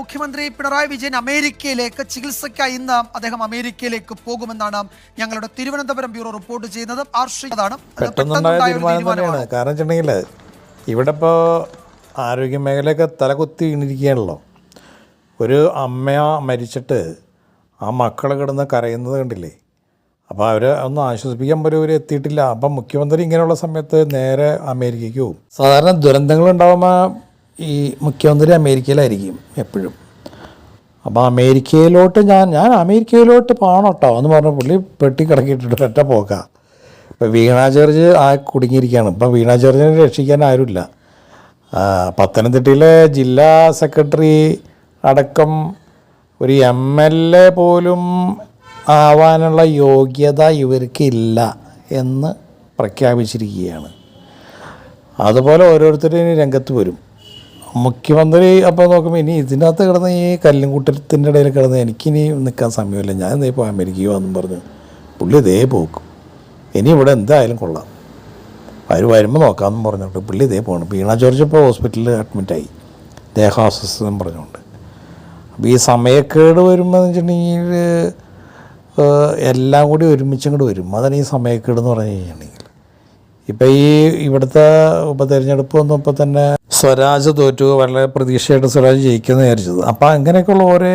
മുഖ്യമന്ത്രി പിണറായി വിജയൻ അമേരിക്കയിലേക്ക് ചികിത്സയ്ക്കായി ഇന്ന് അദ്ദേഹം അമേരിക്കയിലേക്ക് പോകുമെന്നാണ് ഞങ്ങളുടെ തിരുവനന്തപുരം ബ്യൂറോ റിപ്പോർട്ട് ചെയ്യുന്നത് ആർഷികതാണ് കാരണം വെച്ചിട്ടുണ്ടെങ്കിൽ ഇവിടെ ഇപ്പോൾ ആരോഗ്യ മേഖലയൊക്കെ തലകുത്തി വീണിരിക്കുകയാണല്ലോ ഒരു അമ്മ മരിച്ചിട്ട് ആ മക്കൾ കിടന്ന് കരയുന്നത് കണ്ടില്ലേ? അപ്പോൾ അവർ ഒന്ന് ആശ്വസിപ്പിക്കാൻ പോലും അവർ എത്തിയിട്ടില്ല. അപ്പം മുഖ്യമന്ത്രി ഇങ്ങനെയുള്ള സമയത്ത് നേരെ അമേരിക്കയ്ക്ക് പോകും സാധാരണ ദുരന്തങ്ങൾ ഉണ്ടാകുമ്പോൾ ഈ മുഖ്യമന്ത്രി അമേരിക്കയിലായിരിക്കും എപ്പോഴും. അപ്പോൾ അമേരിക്കയിലോട്ട് ഞാൻ ഞാൻ അമേരിക്കയിലോട്ട് പോകണം കേട്ടോ എന്ന് പറഞ്ഞ പുള്ളി പെട്ടി കിടക്കിയിട്ടിട്ട് ഒറ്റ പോക്കാം. ഇപ്പോൾ വീണ ജോർജ് ആ കുടുങ്ങിയിരിക്കുകയാണ് ഇപ്പോൾ വീണ ജോർജിനെ രക്ഷിക്കാൻ ആരുമില്ല. പത്തനംതിട്ടയിലെ ജില്ലാ സെക്രട്ടറി അടക്കം ഒരു എം എൽ എ പോലും ആവാനുള്ള യോഗ്യത ഇവർക്കില്ല എന്ന് പ്രഖ്യാപിച്ചിരിക്കുകയാണ്. അതുപോലെ ഓരോരുത്തരും രംഗത്ത് വരും. മുഖ്യമന്ത്രി അപ്പോൾ നോക്കുമ്പോൾ ഇനി ഇതിനകത്ത് കിടന്ന് ഈ കല്ലും കൂട്ടത്തിന്റെ ഇടയിൽ കിടന്ന് എനിക്കിനി നിൽക്കാൻ സമയമില്ല. ഞാൻ എന്താ ഇപ്പോൾ അമേരിക്കയോ എന്നും പറഞ്ഞ് പുള്ളി ഇതേ പോക്കും. ഇനി ഇവിടെ എന്തായാലും കൊള്ളാം. അവർ വരുമ്പോൾ നോക്കാമെന്നും പറഞ്ഞിട്ട് പുള്ളി ഇതേ പോകണം വീണ ജോർജ് ഇപ്പോൾ ഹോസ്പിറ്റലിൽ അഡ്മിറ്റായി ദേഹാസ്വസ്ഥം പറഞ്ഞുകൊണ്ട്. അപ്പോൾ ഈ സമയക്കേട് വരുമ്പോൾ വെച്ചിട്ടുണ്ടെങ്കിൽ എല്ലാം കൂടി ഒരുമിച്ച് ഇങ്ങോട്ട് വരും. അതാണ് ഈ സമയക്കേട് എന്ന് പറഞ്ഞു കഴിഞ്ഞിട്ടുണ്ടെങ്കിൽ. ഇപ്പോൾ ഈ ഇവിടുത്തെ ഉപതെരഞ്ഞെടുപ്പ് വന്നപ്പോൾ തന്നെ സ്വരാജ് തോറ്റു വളരെ പ്രതീക്ഷയായിട്ട് സ്വരാജ് ജയിക്കുമെന്ന് വിചാരിച്ചത്. അപ്പം അങ്ങനെയൊക്കെയുള്ള ഓരോ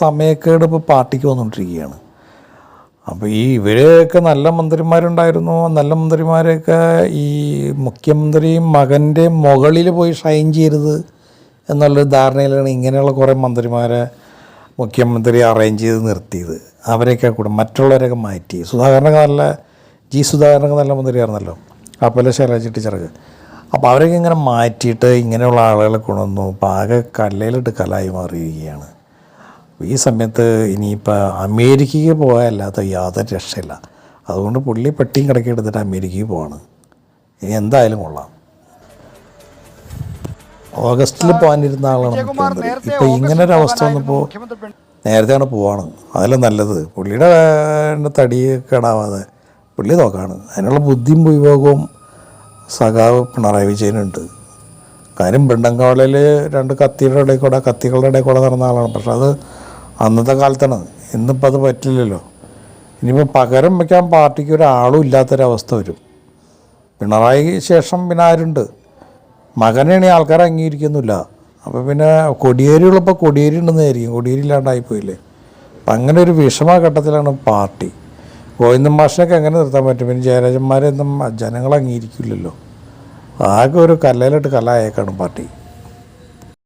സമയക്കേട് ഇപ്പോൾ പാർട്ടിക്ക് വന്നുകൊണ്ടിരിക്കുകയാണ് അപ്പോൾ ഈ ഇവരെയൊക്കെ നല്ല മന്ത്രിമാരുണ്ടായിരുന്നു. നല്ല മന്ത്രിമാരെയൊക്കെ ഈ മുഖ്യമന്ത്രിയും മകന്റെ മുകളിൽ പോയി ഷൈൻ ചെയ്യരുത് എന്നുള്ളൊരു ധാരണയിലാണ് ഇങ്ങനെയുള്ള കുറേ മന്ത്രിമാരെ മുഖ്യമന്ത്രി അറേഞ്ച് ചെയ്ത് നിർത്തിയത്. അവരെയൊക്കെ കൂടെ മറ്റുള്ളവരെയൊക്കെ മാറ്റി. സുധാകരനൊക്കെ നല്ല ജി സുധാകരനൊക്കെ നല്ല മന്ത്രിയായിരുന്നല്ലോ. അപ്പോൾ ശൈലജ ടീച്ചർക്ക് അപ്പോൾ അവരൊക്കെ ഇങ്ങനെ മാറ്റിയിട്ട് ഇങ്ങനെയുള്ള ആളുകളെ കൊണ്ടുവന്നു. അപ്പോൾ ആകെ കല്ലയിലിട്ട് കലായി മാറിയിരിക്കുകയാണ്. ഈ സമയത്ത് ഇനിയിപ്പോൾ അമേരിക്കയ്ക്ക് പോകാനല്ലാത്ത യാതൊരു രക്ഷയില്ല. അതുകൊണ്ട് പുള്ളി പെട്ടിയും കിടക്കി എടുത്തിട്ട് അമേരിക്കയ്ക്ക് പോവാണ്. ഇനി എന്തായാലും കൊള്ളാം. ഓഗസ്റ്റിൽ പോകാനിരുന്ന ആളാണ് മുഖ്യമന്ത്രി. ഇപ്പോൾ ഇങ്ങനെ ഒരു അവസ്ഥ വന്നപ്പോൾ നേരത്തെയാണ് പോവാണ്. അതല്ല നല്ലത്. പുള്ളിയുടെ തടി കേടാവാതെ പുള്ളി നോക്കാണ്. അതിനുള്ള ബുദ്ധിയും വിവേകവും സഖാവ് പിണറായി വിജയനുണ്ട്. കാര്യം ബെണ്ടങ്കാവളയിൽ രണ്ട് കത്തിയുടെ ഇടയിൽ കൂടെ കത്തികളുടെ ഇടയിൽ കൂടെ നടന്ന ആളാണ്. പക്ഷെ അത് അന്നത്തെ കാലത്താണ്. ഇന്നിപ്പോൾ അത് പറ്റില്ലല്ലോ. ഇനിയിപ്പോൾ പകരം വയ്ക്കാൻ പാർട്ടിക്ക് ഒരാളും ഇല്ലാത്തൊരവസ്ഥ വരും. പിണറായി ശേഷം പിന്നെ ആരുണ്ട്? മകനാണ് ആൾക്കാർ അംഗീകരിക്കുന്നില്ല. അപ്പോൾ പിന്നെ കൊടിയേരികളിപ്പോൾ കൊടിയേരി ഉണ്ടെന്നായിരിക്കും. കൊടിയേരി ഇല്ലാണ്ടായിപ്പോയില്ലേ? അപ്പം അങ്ങനെ ഒരു വിഷമഘട്ടത്തിലാണ് പാർട്ടി. ഗോവിന്ദൻ മാഷിനൊക്കെ എങ്ങനെ നിർത്താൻ പറ്റും. പിന്നെ ജയരാജന്മാരെയൊന്നും ജനങ്ങൾ അംഗീകരിക്കില്ലല്ലോ. ആകെ ഒരു കല്ലയിലിട്ട് കലായേക്കാണ് പാർട്ടി.